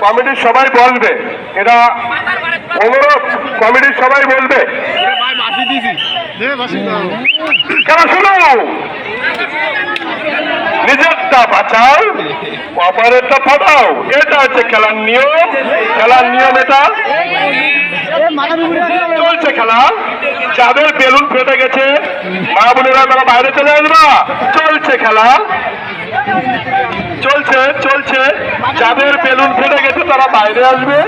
কমিটির সবাই বলবে। এটা অনুরোধ কমিটির সবাই বলবে। কেন শুনো? নিজেরটা বাঁচাও অপরেরটা ফাটাও এটা হচ্ছে খেলার নিয়ম। খেলার নিয়ম এটা। চলছে খেলা। যাদের বেলুন ফেটে গেছে। মা বোনেরা তারা বাইরে চলে আসবা। চলছে খেলা। চলছে চলছে। যাদের বেলুন ফেটে গেছে, তারা বাইরে আসবে।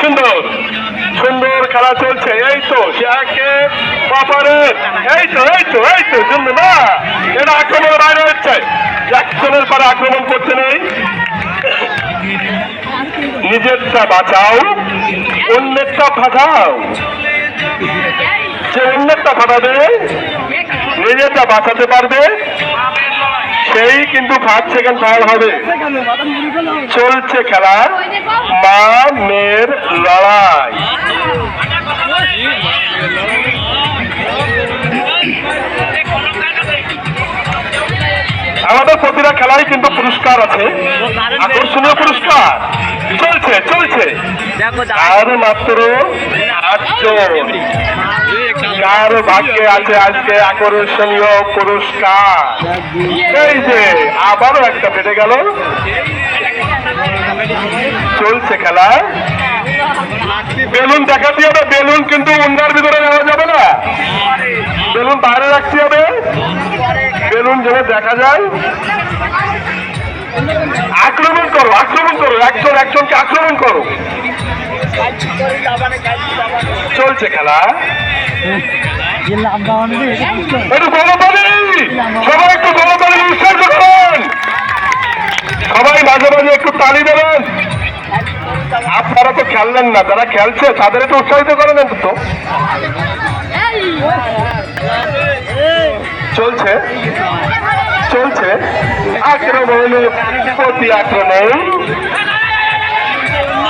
সুন্দর সুন্দর খেলা চলছে। এই তো, সে একে এই তো এই তো এই তো সুন্দর না এটা আক্রমণের বাইরে হচ্ছে। একজনের পরে আক্রমণ করতে নেই। নিজেরটা বাঁচাও, অন্যেরটা ফাটাও। যে অন্যেরটা ফাটাবে, নিজেরটা বাঁচাতে পারবে। সেই কিন্তু ফার্স্ট সেকেন্ড থার্ড হবে। চলছে খেলা মা মেয়ের লড়াই। আমাদের প্রতিটা খেলায় কিন্তু পুরস্কার আছে। আকর্ষণীয় পুরস্কার। চলছে চলছে। আর মাত্র আটজন। কার ভাগ্যে আছে আজকে আকর্ষণীয় পুরস্কার। এই যে, আবারও একটা পেটে গেল। চলছে খেলা। বেলুন দেখাতে হবে, বেলুন কিন্তু উন্নার ভিতরে নেওয়া যাবে না। বেলুন বাইরে রাখতে হবে। বেলুন যেন দেখা যায়। আক্রমণ করো আক্রমণ করো। একজন একজনকে আক্রমণ করো। চলছে খেলা? একটু সবাই একটু উৎসর্গ করুন। সবাই মাঝে মাঝে একটু তালি দেবেন। আপনারা তো খেললেন না যারা খেলছে তাদের একটু উৎসাহিত করেন তো। চলছে? চলছে? আক্রমণ প্রতি আক্রমণ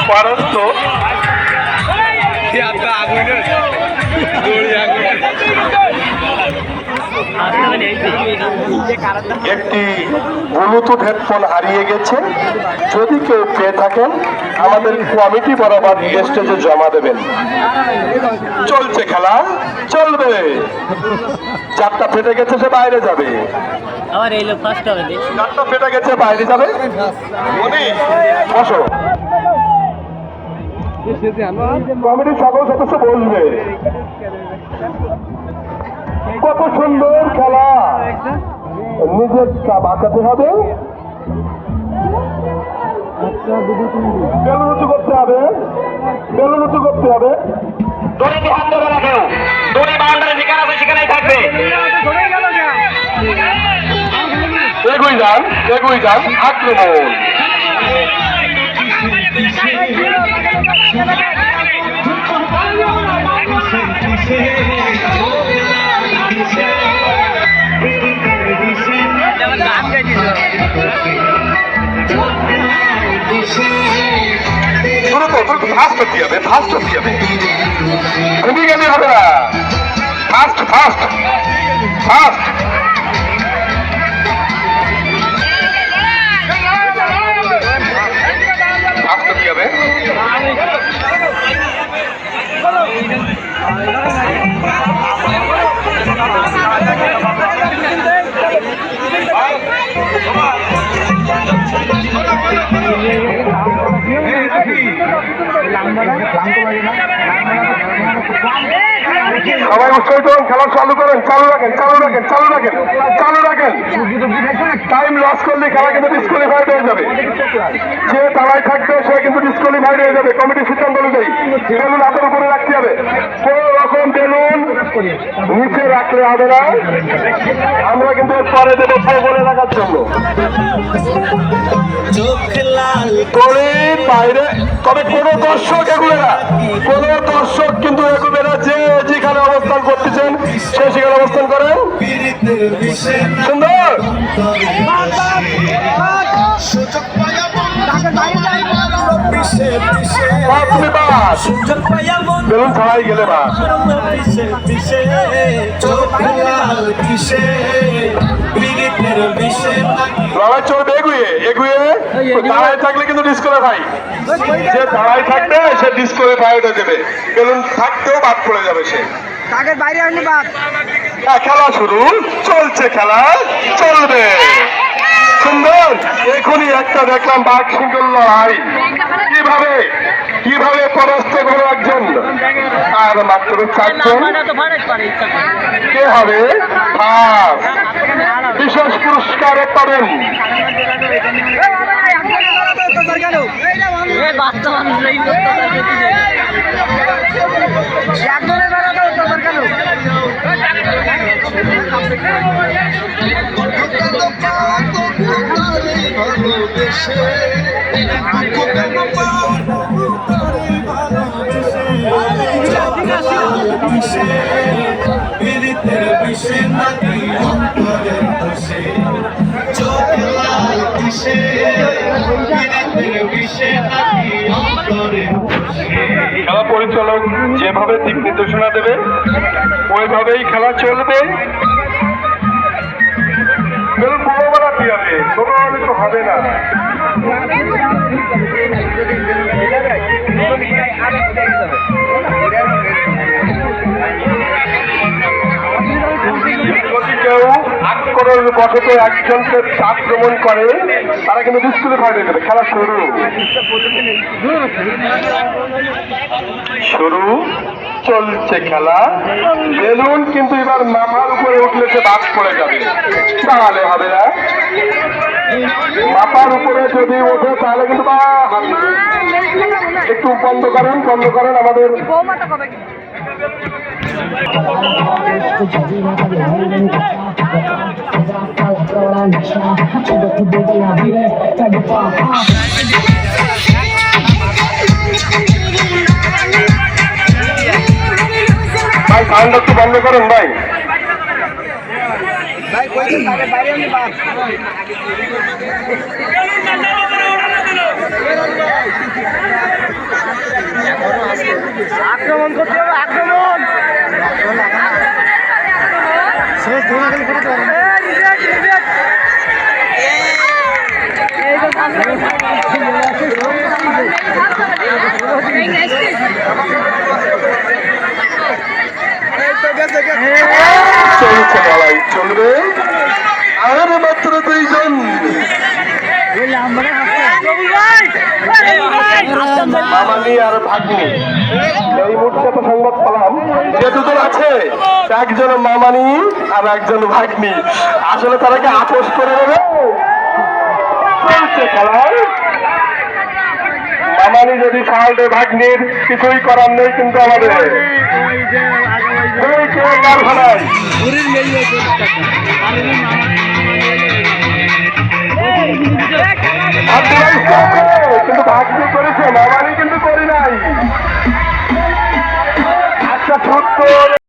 পারস্ত একটি ব্লুটুথ হেডফোন হারিয়ে গেছে। যদি কেউ পেয়ে থাকেন আমাদের কমিটি বরাবর স্টেজে জমা দেবেন। চলছে খেলা চলবে। চারটা ফেটে গেছে সে বাইরে যাবে। আবার এই লোক ফার্স্ট হবে চারটা ফেটে গেছে বাইরে যাবে। বসো। কমিটির সকল সদস্য বলবে। কত সুন্দর খেলা। নিজের বাঁচাতে হবে। বেলুন উঁচু করতে হবে। বেলুন উঁচু করতে হবে। দড়িতে হাত দেবে না কেউ। দড়ি বাউন্ডারি যেখানে আছে সেখানেই থাকবে। এগুই যান এগুই যান আক্রমণ শুরু তো তোর ফাস্ট হতে হবে ফাস্ট হতে হবে ঘুমিয়ে ¡Vamos! ¡Vamos! ¡Vamos! সবাই উৎসাহিত হন খেলা চালু করেন, চালু রাখেন চালু রাখেন চালু রাখেন চালু রাখেন। টাইম লস করলে খেলা কিন্তু ডিসকোয়ালিফাইড হয়ে যাবে। যে তালায় থাকবে, সে কিন্তু ডিসকোয়ালিফাইড হয়ে যাবে। কমিটির সিদ্ধান্ত অনুযায়ী বেলুন হাতের উপরে রাখতে হবে। কোন রকম বেলুন নিচে রাখলে হবে না। আমরা কিন্তু পরে দেবো, বলে রাখার জন্য। করে বাইরে তবে কোন দর্শক এগুলো না কোন দর্শক কিন্তু এগুবে না যে যেখানে অবস্থান করতেছেন সে সেখানে অবস্থান করেন। সুন্দর। বেলুন ছাড়াই গেলে বাস লড়াই চলবে এগুয়ে এগুয়ে? দাঁড়ায় থাকলে কিন্তু ডিসকোয়ালিফাই যে দাঁড়ায় থাকবে সে ডিসকোয়ালিফাই হয়ে যাবে। বেলুন থাকতেও বাদ পড়ে যাবে সে। কাকের বাইরে আসলে বাদ হ্যাঁ, খেলা শুরু। চলছে খেলা। চলবে। এখনই একটা দেখলাম বাঘ সিংহল লড়াই কীভাবে কীভাবে পরাস্ত করো একজন আর মাত্র চারজন। কে হবে? বিশেষ পুরস্কার পাবেন। বাচ্চা মানুষ খেলা পরিচালক যেভাবে দিক নির্দেশনা দেবে ওইভাবেই খেলা চলবে। বেলুন বড় বানাতে হবে না। বশত একজনকে আক্রমণ করে, তারা কিন্তু ডিসকুলিফাই হয়ে যাবে। খেলা শুরু। শুরু চলছে খেলা। বেলুন কিন্তু এবার মাথার উপরে উঠলে সে বাদ পড়ে যাবে। তাহলে হবে না। মাথার উপরে যদি ওঠে, তাহলে কিন্তু একটু বন্ধ করেন বন্ধ করেন আমাদের ভাই সাউন্ড একটু বন্ধ করেন ভাই। ভাই কাকের বাইরে আক্রমণ করতে হবে আক্রমণ শেষ ধরে গেলে ফটো তো চলছে আর মাত্র দুইজন এই মুহূর্তে তো সংবাদ পেলাম যে দুজন আছে একজন মামানি আর একজন ভাগ্নি। আসলে তারা কি আপোষ করে দেবে চলছে খেলা মামানি যদি সাহায্যে ভাগ্নির কিছুই করার নেই কিন্তু আমাদের। কারখানায় কিন্তু ভাগ্নি করেছে মামানি কিন্তু করি নাই। আচ্ছা সত্য।